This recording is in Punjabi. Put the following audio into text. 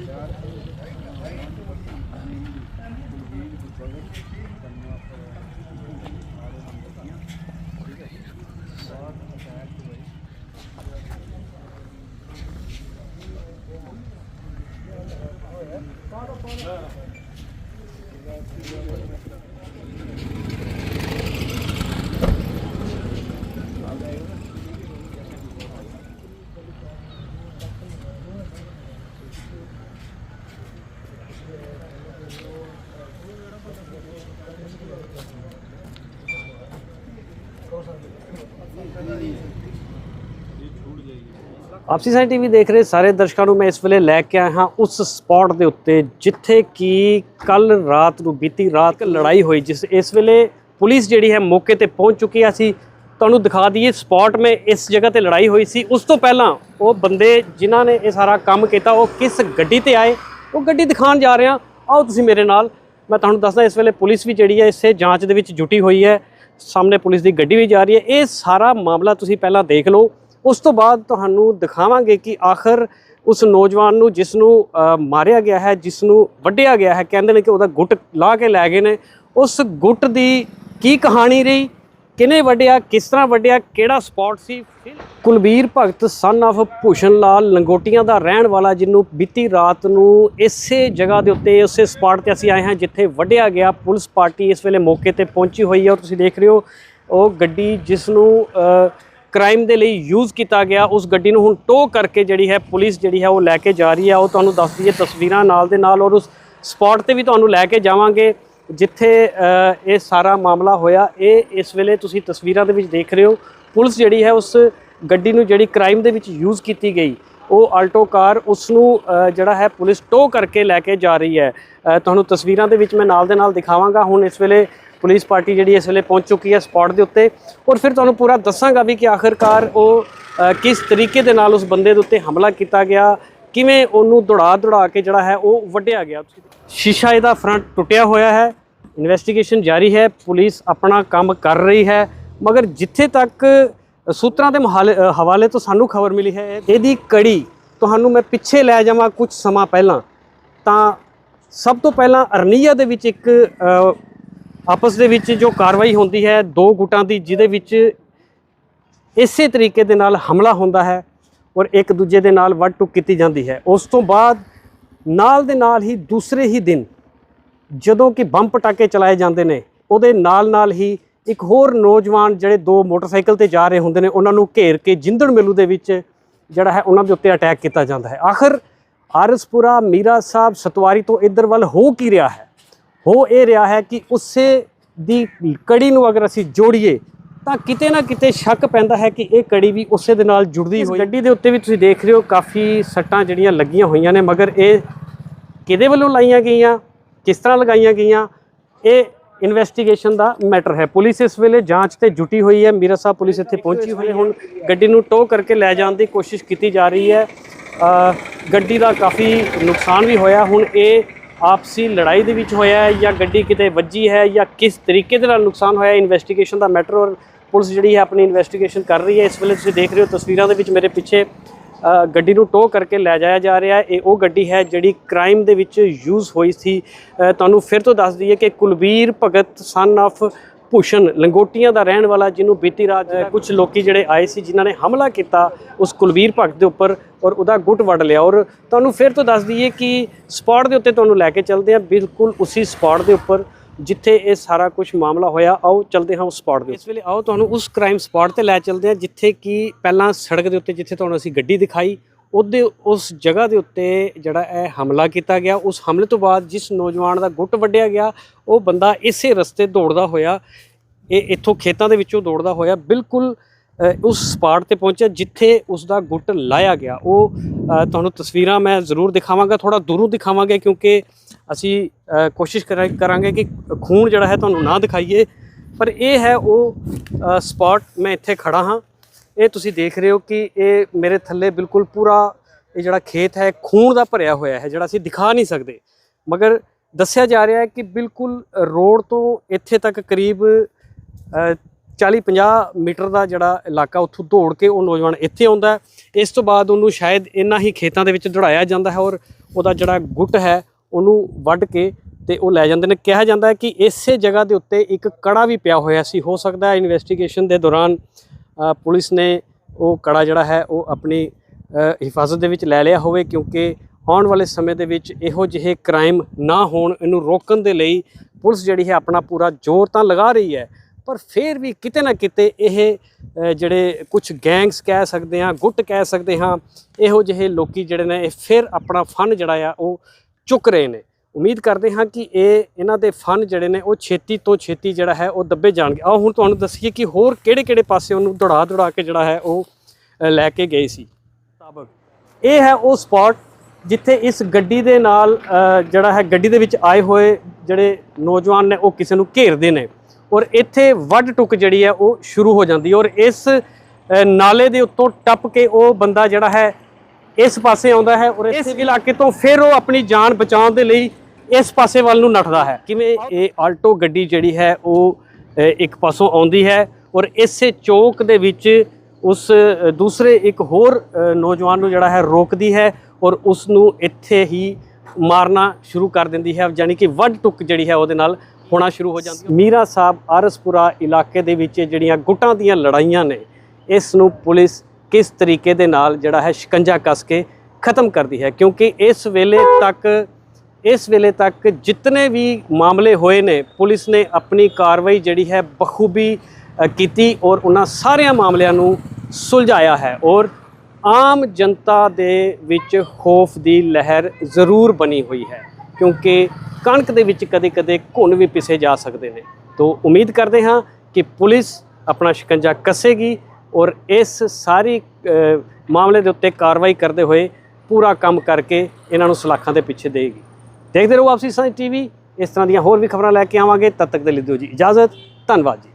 Yeah. ਆਪਸੀ ਸਾਈ ਟੀਵੀ ਦੇਖ ਰਹੇ ਸਾਰੇ ਦਰਸ਼ਕਾਂ ਨੂੰ ਮੈਂ ਇਸ ਵੇਲੇ ਲੈ ਕੇ ਆਇਆ ਹਾਂ ਉਸ ਸਪੌਟ ਦੇ ਉੱਤੇ, ਜਿੱਥੇ ਕਿ ਕੱਲ ਰਾਤ ਨੂੰ ਬੀਤੀ ਰਾਤ ਲੜਾਈ ਹੋਈ, ਜਿਸ ਇਸ ਵੇਲੇ ਪੁਲਿਸ ਜਿਹੜੀ ਹੈ ਮੌਕੇ ਤੇ ਪਹੁੰਚ ਚੁੱਕੀ ਆ। ਸੀ ਤੁਹਾਨੂੰ ਦਿਖਾ ਦਈਏ ਸਪੌਟ ਮੇ ਇਸ ਜਗ੍ਹਾ ਤੇ ਲੜਾਈ ਹੋਈ ਸੀ। ਉਸ ਤੋਂ ਪਹਿਲਾਂ ਉਹ ਬੰਦੇ ਜਿਨ੍ਹਾਂ ਨੇ ਇਹ ਸਾਰਾ ਕੰਮ ਕੀਤਾ, ਉਹ ਕਿਸ ਗੱਡੀ ਤੇ ਆਏ? ਉਹ ਗੱਡੀ ਦਿਖਾਉਣ ਜਾ ਰਹੇ ਹਾਂ ਆਓ ਤੁਸੀਂ ਮੇਰੇ ਨਾਲ। ਮੈਂ ਤੁਹਾਨੂੰ ਦੱਸਦਾ, ਇਸ ਵੇਲੇ ਪੁਲਿਸ ਵੀ ਜਿਹੜੀ ਹੈ ਇਸੇ ਜਾਂਚ ਦੇ ਵਿੱਚ ਜੁਟੀ ਹੋਈ ਹੈ। ਸਾਹਮਣੇ ਪੁਲਿਸ ਦੀ ਗੱਡੀ ਵੀ ਜਾ ਰਹੀ ਹੈ। ਇਹ ਸਾਰਾ ਮਾਮਲਾ ਤੁਸੀਂ ਪਹਿਲਾਂ ਦੇਖ ਲਓ। ਉਸ ਤੋਂ ਬਾਅਦ ਤੁਹਾਨੂੰ ਦਿਖਾਵਾਂਗੇ ਕਿ ਆਖਰ ਉਸ ਨੌਜਵਾਨ ਨੂੰ ਜਿਸ ਨੂੰ ਮਾਰਿਆ ਗਿਆ ਹੈ ਜਿਸ ਨੂੰ ਵੱਢਿਆ ਗਿਆ ਹੈ, ਕਹਿੰਦੇ ਨੇ ਕਿ ਉਹਦਾ ਗੁੱਟ ਲਾ ਕੇ ਲੈ ਗਏ ਨੇ। ਉਸ ਗੁੱਟ ਦੀ ਕੀ ਕਹਾਣੀ ਰਹੀ? ਕਿਨੇ ਵੱਢਿਆ, ਕਿਸ ਤਰ੍ਹਾਂ ਵੱਢਿਆ, ਕਿਹੜਾ ਸਪੌਟ ਸੀ? ਕੁਲਬੀਰ ਭਗਤ ਸਨ of ਭੂਸ਼ਣ ਲਾਲ ਲੰਗੋਟੀਆਂ ਦਾ ਰਹਿਣ ਵਾਲਾ, ਜਿਹਨੂੰ ਬੀਤੀ ਰਾਤ ਨੂੰ ਇਸੇ ਜਗ੍ਹਾ ਦੇ ਉੱਤੇ, ਉਸੇ ਸਪੌਟ ਤੇ ਅਸੀਂ ਆਏ ਹਾਂ, ਜਿੱਥੇ ਵੱਢਿਆ ਗਿਆ ਪੁਲਿਸ ਪਾਰਟੀ ਇਸ ਵੇਲੇ ਮੌਕੇ ਤੇ ਪਹੁੰਚੀ ਹੋਈ ਹੈ। ਔਰ ਤੁਸੀਂ ਦੇਖ ਰਹੇ ਹੋ, ਉਹ ਗੱਡੀ ਜਿਸ ਨੂੰ ਕ੍ਰਾਈਮ ਦੇ ਲਈ ਯੂਜ਼ ਕੀਤਾ ਗਿਆ। ਉਸ ਗੱਡੀ ਨੂੰ ਹੁਣ ਟੋ ਕਰਕੇ ਜਿਹੜੀ ਹੈ ਪੁਲਿਸ ਜਿਹੜੀ ਹੈ ਉਹ ਲੈ ਕੇ ਜਾ ਰਹੀ ਹੈ। ਉਹ ਤੁਹਾਨੂੰ ਦੱਸਦੀ ਹੈ ਤਸਵੀਰਾਂ ਨਾਲ ਦੇ ਨਾਲ ਔਰ ਉਸ ਸਪੌਟ ਤੇ ਵੀ ਤੁਹਾਨੂੰ ਲੈ ਕੇ ਜਾਵਾਂਗੇ, ਜਿੱਥੇ ਇਹ ਸਾਰਾ ਮਾਮਲਾ ਹੋਇਆ। ਇਹ ਇਸ ਵੇਲੇ ਤੁਸੀਂ ਤਸਵੀਰਾਂ ਦੇ ਵਿੱਚ ਦੇਖ ਰਹੇ ਹੋ। ਪੁਲਿਸ ਜਿਹੜੀ ਹੈ ਉਸ ਗੱਡੀ ਨੂੰ ਜਿਹੜੀ ਕ੍ਰਾਈਮ ਦੇ ਵਿੱਚ ਯੂਜ਼ ਕੀਤੀ ਗਈ, ਉਹ ਆਲਟੋ ਕਾਰ ਉਸ ਨੂੰ ਜਿਹੜਾ ਹੈ ਪੁਲਿਸ ਟੋ ਕਰਕੇ ਲੈ ਕੇ ਜਾ ਰਹੀ ਹੈ। ਤੁਹਾਨੂੰ ਤਸਵੀਰਾਂ ਦੇ ਵਿੱਚ ਮੈਂ ਨਾਲ ਦੇ ਨਾਲ ਦਿਖਾਵਾਂਗਾ। ਹੁਣ ਇਸ ਵੇਲੇ ਪੁਲਿਸ ਪਾਰਟੀ ਜਿਹੜੀ ਇਸ ਵੇਲੇ ਪਹੁੰਚ ਚੁੱਕੀ ਹੈ ਸਪੌਟ ਦੇ ਉੱਤੇ। ਔਰ ਫਿਰ ਤੁਹਾਨੂੰ ਪੂਰਾ ਦੱਸਾਂਗਾ ਵੀ ਕਿ ਆਖਰਕਾਰ ਉਹ ਕਿਸ ਤਰੀਕੇ ਦੇ ਨਾਲ ਉਸ ਬੰਦੇ ਦੇ ਉੱਤੇ ਹਮਲਾ ਕੀਤਾ ਗਿਆ, ਕਿਵੇਂ ਉਹਨੂੰ ਦੌੜਾ ਦੌੜਾ ਕੇ ਜਿਹੜਾ ਹੈ ਉਹ ਵੱਢਿਆ ਗਿਆ। ਸ਼ੀਸ਼ਾ ਇਹਦਾ ਫਰੰਟ ਟੁੱਟਿਆ ਹੋਇਆ ਹੈ ਇਨਵੈਸਟੀਗੇਸ਼ਨ ਜਾਰੀ ਹੈ, ਪੁਲਿਸ ਆਪਣਾ ਕੰਮ ਕਰ ਰਹੀ ਹੈ, ਮਗਰ ਜਿੱਥੇ ਤੱਕ ਸੂਤਰਾਂ ਦੇ ਮਹਾਲੇ- ਹਵਾਲੇ ਤੋਂ ਸਾਨੂੰ ਖਬਰ ਮਿਲੀ ਹੈ, ਇਹਦੀ ਕੜੀ ਤੁਹਾਨੂੰ ਮੈਂ ਪਿੱਛੇ ਲੈ ਜਾਵਾਂ ਕੁਝ ਸਮਾਂ ਪਹਿਲਾਂ। ਤਾਂ ਸਭ ਤੋਂ ਪਹਿਲਾਂ ਅਰਨੀਆ ਦੇ ਵਿੱਚ ਇੱਕ ਆਪਸ ਦੇ ਵਿੱਚ ਜੋ ਕਾਰਵਾਈ ਹੁੰਦੀ ਹੈ, ਦੋ ਗੁੱਟਾਂ ਦੀ, ਜਿਹਦੇ ਵਿੱਚ ਇਸੇ ਤਰੀਕੇ ਦੇ ਨਾਲ ਹਮਲਾ ਹੁੰਦਾ ਹੈ ਔਰ ਇੱਕ ਦੂਜੇ ਦੇ ਨਾਲ ਵੱਢ ਟੁੱਕ ਕੀਤੀ ਜਾਂਦੀ ਹੈ। ਉਸ ਤੋਂ ਬਾਅਦ ਨਾਲ ਦੇ ਨਾਲ ਹੀ ਦੂਸਰੇ ਹੀ ਦਿਨ ਜਦੋਂ ਕਿ ਬੰਬ ਪਟਾਕੇ ਚਲਾਏ ਜਾਂਦੇ ਨੇ, ਉਹਦੇ ਨਾਲ ਨਾਲ ਹੀ ਇੱਕ ਹੋਰ ਨੌਜਵਾਨ ਜਿਹੜੇ ਦੋ ਮੋਟਰਸਾਈਕਲ ਤੇ ਜਾ ਰਹੇ ਹੁੰਦੇ ਨੇ, ਉਹਨਾਂ ਨੂੰ ਘੇਰ ਕੇ ਜਿੰਦੜ ਮੇਲੂ ਦੇ ਵਿੱਚ ਜਿਹੜਾ ਹੈ ਉਹਨਾਂ ਦੇ ਉੱਤੇ ਅਟੈਕ ਕੀਤਾ ਜਾਂਦਾ ਹੈ। ਆਖਰ ਆਰਸਪੁਰਾ ਮੀਰਾ ਸਾਹਿਬ ਸਤਵਾਰੀ ਤੋਂ ਇੱਧਰ ਵੱਲ ਹੋ ਕੀ ਰਿਹਾ ਹੈ? ਹੋ ਇਹ ਰਿਹਾ ਹੈ ਕਿ ਉਸੇ ਦੀ ਕੜੀ ਨੂੰ ਅਗਰ ਅਸੀਂ ਜੋੜੀਏ ਤਾਂ ਕਿਤੇ ਨਾ ਕਿਤੇ ਸ਼ੱਕ ਪੈਂਦਾ ਹੈ ਕਿ ਇਹ ਕੜੀ ਵੀ ਉਸੇ ਦੇ ਨਾਲ ਜੁੜਦੀ ਹੋਈ। ਗੱਡੀ ਦੇ ਉੱਤੇ ਵੀ ਤੁਸੀਂ ਦੇਖ ਰਹੇ ਹੋ ਕਾਫੀ ਸੱਟਾਂ ਜਿਹੜੀਆਂ ਲੱਗੀਆਂ ਹੋਈਆਂ ਨੇ ਮਗਰ ਇਹ ਕਿਹਦੇ ਵੱਲੋਂ ਲਾਈਆਂ ਗਈਆਂ ਕਿਸ ਤਰ੍ਹਾਂ ਲਗਾਈਆਂ ਗਈਆਂ ਇਹ ਇਨਵੈਸਟੀਗੇਸ਼ਨ ਦਾ ਮੈਟਰ ਹੈ। ਪੁਲਿਸ ਇਸ ਵੇਲੇ ਜਾਂਚ ਤੇ ਜੁਟੀ ਹੋਈ ਹੈ। ਮੀਰਾ ਸਾਹਿਬ ਪੁਲਿਸ ਇੱਥੇ ਪਹੁੰਚੀ ਹੋਈ ਹੈ। ਹੁਣ ਗੱਡੀ ਨੂੰ ਟੋ ਕਰਕੇ ਲੈ ਜਾਣ ਦੀ ਕੋਸ਼ਿਸ਼ ਕੀਤੀ ਜਾ ਰਹੀ ਹੈ। ਗੱਡੀ ਦਾ ਕਾਫੀ ਨੁਕਸਾਨ ਵੀ ਹੋਇਆ। ਹੁਣ ਇਹ ਆਪਸੀ ਲੜਾਈ ਦੇ ਵਿੱਚ ਹੋਇਆ ਹੈ ਜਾਂ ਗੱਡੀ ਕਿਤੇ ਵੱਜੀ ਹੈ ਜਾਂ ਕਿਸ ਤਰੀਕੇ ਦੇ ਨਾਲ ਨੁਕਸਾਨ ਹੋਇਆ ਇਨਵੈਸਟੀਗੇਸ਼ਨ ਦਾ ਮੈਟਰ ਔਰ ਪੁਲਿਸ ਜਿਹੜੀ ਹੈ ਆਪਣੀ ਇਨਵੈਸਟੀਗੇਸ਼ਨ ਕਰ ਰਹੀ ਹੈ। ਇਸ ਵੇਲੇ ਤੁਸੀਂ ਦੇਖ ਰਹੇ ਹੋ ਤਸਵੀਰਾਂ ਦੇ ਵਿੱਚ ਮੇਰੇ ਪਿੱਛੇ ਗੱਡੀ ਨੂੰ ਟੋ ਕਰਕੇ ਲੈ ਜਾਇਆ ਜਾ ਰਿਹਾ ਹੈ। ਇਹ ਉਹ ਗੱਡੀ ਹੈ ਜਿਹੜੀ ਕ੍ਰਾਈਮ ਦੇ ਵਿੱਚ ਯੂਜ਼ ਹੋਈ ਸੀ। ਤੁਹਾਨੂੰ ਫਿਰ ਤੋਂ ਦੱਸ ਦਈਏ ਕਿ ਕੁਲਬੀਰ ਭਗਤ ਸਨ of ਭੂਸ਼ਣ ਲੰਗੋਟੀਆਂ ਦਾ ਰਹਿਣ ਵਾਲਾ ਜਿਹਨੂੰ ਬੀਤੀ ਰਾਤ ਕੁਝ ਲੋਕੀ ਜਿਹੜੇ ਆਏ ਸੀ ਜਿਨ੍ਹਾਂ ਨੇ ਹਮਲਾ ਕੀਤਾ ਉਸ ਕੁਲਬੀਰ ਭਗਤ ਦੇ ਉੱਪਰ ਔਰ ਉਹਦਾ ਗੁੱਟ ਵੱਢ ਲਿਆ। ਔਰ ਤੁਹਾਨੂੰ ਫਿਰ ਤੋਂ ਦੱਸ ਦਈਏ ਕਿ ਸਪੌਟ ਦੇ ਉੱਤੇ ਤੁਹਾਨੂੰ ਲੈ ਕੇ ਚੱਲਦੇ ਆ ਬਿਲਕੁਲ ਉਸੇ ਸਪੌਟ ਦੇ ਉੱਪਰ ਜਿੱਥੇ ਇਹ ਸਾਰਾ ਕੁਝ ਮਾਮਲਾ ਹੋਇਆ। ਆਓ ਚੱਲਦੇ ਹਾਂ ਉਸ ਸਪੌਟ ਦੇ ਇਸ ਵੇਲੇ ਆਓ ਤੁਹਾਨੂੰ ਉਸ ਕ੍ਰਾਈਮ ਸਪੌਟ ਤੇ ਲੈ ਚੱਲਦੇ ਹਾਂ ਜਿੱਥੇ ਕਿ ਪਹਿਲਾਂ ਸੜਕ ਦੇ ਉੱਤੇ ਜਿੱਥੇ ਤੁਹਾਨੂੰ ਅਸੀਂ ਗੱਡੀ ਦਿਖਾਈ ਉਹਦੇ ਉਸ ਜਗ੍ਹਾ ਦੇ ਉੱਤੇ ਜਿਹੜਾ ਇਹ ਹਮਲਾ ਕੀਤਾ ਗਿਆ। ਉਸ ਹਮਲੇ ਤੋਂ ਬਾਅਦ ਜਿਸ ਨੌਜਵਾਨ ਦਾ ਗੁੱਟ ਵੱਢਿਆ ਗਿਆ, ਉਹ ਬੰਦਾ ਇਸੇ ਰਸਤੇ ਦੌੜਦਾ ਹੋਇਆ, ਇਹ ਇੱਥੋਂ ਖੇਤਾਂ ਦੇ ਵਿੱਚੋਂ ਦੌੜਦਾ ਹੋਇਆ ਬਿਲਕੁਲ ਉਸ ਸਪਾਟ ਤੇ ਪਹੁੰਚਿਆ ਜਿੱਥੇ ਉਸ ਦਾ ਗੁੱਟ ਲਾਇਆ ਗਿਆ। ਉਹ ਤੁਹਾਨੂੰ ਤਸਵੀਰਾਂ ਮੈਂ ਜ਼ਰੂਰ ਦਿਖਾਵਾਂਗਾ ਥੋੜਾ ਦੂਰੋਂ ਦਿਖਾਵਾਂਗੇ ਕਿਉਂਕਿ ਅਸੀਂ ਕੋਸ਼ਿਸ਼ ਕਰਾ- ਕਰਾਂਗੇ ਕਿ ਖੂਨ ਜਿਹੜਾ ਹੈ ਤੁਹਾਨੂੰ ਨਾ ਦਿਖਾਈਏ। ਪਰ ਇਹ ਹੈ ਉਹ ਸਪਾਟ, ਮੈਂ ਇੱਥੇ ਖੜਾ ਹਾਂ। ਇਹ ਤੁਸੀਂ ਦੇਖ ਰਹੇ ਹੋ ਕਿ ਇਹ ਮੇਰੇ ਥੱਲੇ ਬਿਲਕੁਲ ਪੂਰਾ ਇਹ ਜਿਹੜਾ ਖੇਤ ਹੈ ਖੂਨ ਦਾ ਭਰਿਆ ਹੋਇਆ ਹੈ, ਜਿਹੜਾ ਅਸੀਂ ਦਿਖਾ ਨਹੀਂ ਸਕਦੇ। ਮਗਰ ਦੱਸਿਆ ਜਾ ਰਿਹਾ ਹੈ ਕਿ ਬਿਲਕੁਲ ਰੋਡ ਤੋਂ ਇੱਥੇ ਤੱਕ ਕਰੀਬ 40-50 ਮੀਟਰ ਦਾ ਜਿਹੜਾ ਇਲਾਕਾ ਉੱਥੋਂ ਦੌੜ ਕੇ ਉਹ ਨੌਜਵਾਨ ਇੱਥੇ ਆਉਂਦਾ ਇਸ ਤੋਂ ਬਾਅਦ ਉਹਨੂੰ ਸ਼ਾਇਦ ਇੰਨਾ ਹੀ ਖੇਤਾਂ ਦੇ ਵਿੱਚ ਦੌੜਾਇਆ ਜਾਂਦਾ ਹੈ ਔਰ ਉਹਦਾ ਜਿਹੜਾ ਗੁੱਟ ਹੈ, ਉਹਨੂੰ ਵੱਢ ਕੇ ਤੇ ਉਹ ਲੈ ਜਾਂਦੇ ਨੇ। ਕਿਹਾ ਜਾਂਦਾ ਹੈ ਕਿ ਇਸੇ ਜਗ੍ਹਾ ਦੇ ਉੱਤੇ ਇੱਕ ਕੜਾ ਵੀ ਪਿਆ ਹੋਇਆ ਸੀ। ਹੋ ਸਕਦਾ ਹੈ ਇਨਵੈਸਟੀਗੇਸ਼ਨ ਦੇ ਦੌਰਾਨ ਪੁਲਿਸ ਨੇ ਉਹ ਕੜਾ ਜਿਹੜਾ ਹੈ, ਉਹ ਆਪਣੀ ਹਿਫਾਜ਼ਤ ਦੇ ਵਿੱਚ ਲੈ ਲਿਆ ਹੋਵੇ ਕਿਉਂਕਿ ਆਉਣ ਵਾਲੇ ਸਮੇਂ ਦੇ ਵਿੱਚ ਇਹੋ ਜਿਹੇ ਕ੍ਰਾਈਮ ਨਾ ਹੋਣ, ਇਹਨੂੰ ਰੋਕਣ ਦੇ ਲਈ ਪੁਲਿਸ ਜਿਹੜੀ ਹੈ ਆਪਣਾ ਪੂਰਾ ਜ਼ੋਰ ਤਾਂ ਲਗਾ ਰਹੀ ਹੈ, ਪਰ ਫਿਰ ਵੀ ਕਿਤੇ ਨਾ ਕਿਤੇ ਇਹ ਜਿਹੜੇ ਕੁਝ ਗੈਂਗਸ ਕਹਿ ਸਕਦੇ ਹਾਂ, ਗੁੱਟ ਕਹਿ ਸਕਦੇ ਹਾਂ, ਇਹੋ ਜਿਹੇ ਲੋਕੀ ਜਿਹੜੇ ਨੇ, ਇਹ ਫਿਰ ਆਪਣਾ ਫਨ ਜਿਹੜਾ ਆ, ਉਹ ਚੁੱਕ ਰਹੇ ਨੇ। ਉਮੀਦ ਕਰਦੇ ਹਾਂ ਕਿ ਇਹ ਇਹਨਾਂ ਦੇ ਫਨ ਜਿਹੜੇ ਨੇ ਉਹ ਛੇਤੀ ਤੋਂ ਛੇਤੀ ਜਿਹੜਾ ਹੈ ਉਹ ਦੱਬੇ ਜਾਣਗੇ। ਆਓ ਹੁਣ ਤੁਹਾਨੂੰ ਦੱਸੀਏ ਕਿ ਹੋਰ ਕਿਹੜੇ-ਕਿਹੜੇ ਪਾਸੇ ਉਹਨੂੰ ਦੌੜਾ ਦੌੜਾ ਕੇ ਜਿਹੜਾ ਹੈ ਉਹ ਲੈ ਕੇ ਗਏ ਸੀ। ਮੁਤਾਬਕ ਇਹ ਹੈ ਉਹ ਸਪੌਟ ਜਿੱਥੇ ਇਸ ਗੱਡੀ ਦੇ ਨਾਲ ਜਿਹੜਾ ਹੈ ਗੱਡੀ ਦੇ ਵਿੱਚ ਆਏ ਹੋਏ ਜਿਹੜੇ ਨੌਜਵਾਨ ਨੇ ਉਹ ਕਿਸੇ ਨੂੰ ਘੇਰਦੇ ਨੇ ਔਰ ਇੱਥੇ ਵੱਡ ਟੁੱਕ ਜਿਹੜੀ ਹੈ ਉਹ ਸ਼ੁਰੂ ਹੋ ਜਾਂਦੀ ਔਰ ਇਸ ਨਾਲੇ ਦੇ ਉੱਤੋਂ ਟੱਪ ਕੇ ਉਹ ਬੰਦਾ ਜਿਹੜਾ ਹੈ ਇਸ ਪਾਸੇ ਆਉਂਦਾ ਹੈ ਔਰ ਇਸ ਇਲਾਕੇ ਤੋਂ ਫਿਰ ਉਹ ਆਪਣੀ ਜਾਨ ਬਚਾਉਣ ਦੇ ਲਈ ਇਸ ਪਾਸੇ ਵੱਲ ਨੂੰ ਨੱਠਦਾ ਹੈ। ਕਿਵੇਂ ਇਹ ਆਲਟੋ ਗੱਡੀ ਜਿਹੜੀ ਹੈ, ਉਹ ਇੱਕ ਪਾਸੋਂ ਆਉਂਦੀ ਹੈ ਔਰ ਇਸੇ ਚੌਕ ਦੇ ਵਿੱਚ ਉਸ ਦੂਸਰੇ ਇੱਕ ਹੋਰ ਨੌਜਵਾਨ ਨੂੰ ਜਿਹੜਾ ਹੈ ਰੋਕਦੀ ਹੈ ਔਰ ਉਸ ਨੂੰ ਇੱਥੇ ਹੀ ਮਾਰਨਾ ਸ਼ੁਰੂ ਕਰ ਦਿੰਦੀ ਹੈ। ਯਾਨੀ ਕਿ ਵੱਡ ਟੁੱਕ ਜਿਹੜੀ ਹੈ, ਉਹਦੇ ਨਾਲ ਹੋਣਾ ਸ਼ੁਰੂ ਹੋ ਜਾਂਦੀ ਹੈ। ਮੀਰਾ ਸਾਹਿਬ ਆਰਸਪੁਰਾ ਇਲਾਕੇ ਦੇ ਵਿੱਚ ਜਿਹੜੀਆਂ ਗੁੱਟਾਂ ਦੀਆਂ ਲੜਾਈਆਂ ਨੇ, ਇਸ ਨੂੰ ਪੁਲਿਸ ਕਿਸ ਤਰੀਕੇ ਦੇ ਨਾਲ ਜਿਹੜਾ ਹੈ ਸ਼ਿਕੰਜਾ ਕੱਸ ਕੇ ਖਤਮ ਕਰਦੀ ਹੈ? ਕਿਉਂਕਿ ਇਸ ਵੇਲੇ ਤੱਕ ਇਸ ਵੇਲੇ ਤੱਕ ਜਿਤਨੇ ਵੀ ਮਾਮਲੇ ਹੋਏ ਨੇ, ਪੁਲਿਸ ਨੇ ਆਪਣੀ ਕਾਰਵਾਈ ਜਿਹੜੀ ਹੈ ਬਖੂਬੀ ਕੀਤੀ ਔਰ ਉਹਨਾਂ ਸਾਰਿਆਂ ਮਾਮਲਿਆਂ ਨੂੰ ਸੁਲਝਾਇਆ ਹੈ ਔਰ ਆਮ ਜਨਤਾ ਦੇ ਵਿੱਚ ਖੌਫ ਦੀ ਲਹਿਰ ਜ਼ਰੂਰ ਬਣੀ ਹੋਈ ਹੈ ਕਿਉਂਕਿ ਕਣਕ ਦੇ ਵਿੱਚ ਕਦੇ-ਕਦੇ ਘੁਣ ਵੀ ਪਿਸੇ ਜਾ ਸਕਦੇ ਨੇ। ਤੋਂ ਉਮੀਦ ਕਰਦੇ ਹਾਂ ਕਿ ਪੁਲਿਸ ਆਪਣਾ ਸ਼ਿਕੰਜਾ ਕੱਸੇਗੀ ਔਰ ਇਸ ਸਾਰੀ ਮਾਮਲੇ ਦੇ ਉੱਤੇ ਕਾਰਵਾਈ ਕਰਦੇ ਹੋਏ ਪੂਰਾ ਕੰਮ ਕਰਕੇ ਇਹਨਾਂ ਨੂੰ ਸਲਾਖਾਂ ਦੇ ਪਿੱਛੇ ਦੇਗੀ ਦੇਖਦੇ ਰਹੋ ਆਪਸੀ ਸਾਂਝ ਟੀਵੀ। ਇਸ ਤਰ੍ਹਾਂ ਦੀਆਂ ਹੋਰ ਵੀ ਖਬਰਾਂ ਲੈ ਕੇ ਆਵਾਂਗੇ। ਤਦ ਤੱਕ ਦੇ ਲਈ ਦਿਓ ਜੀ ਇਜਾਜ਼ਤ। ਧੰਨਵਾਦ ਜੀ।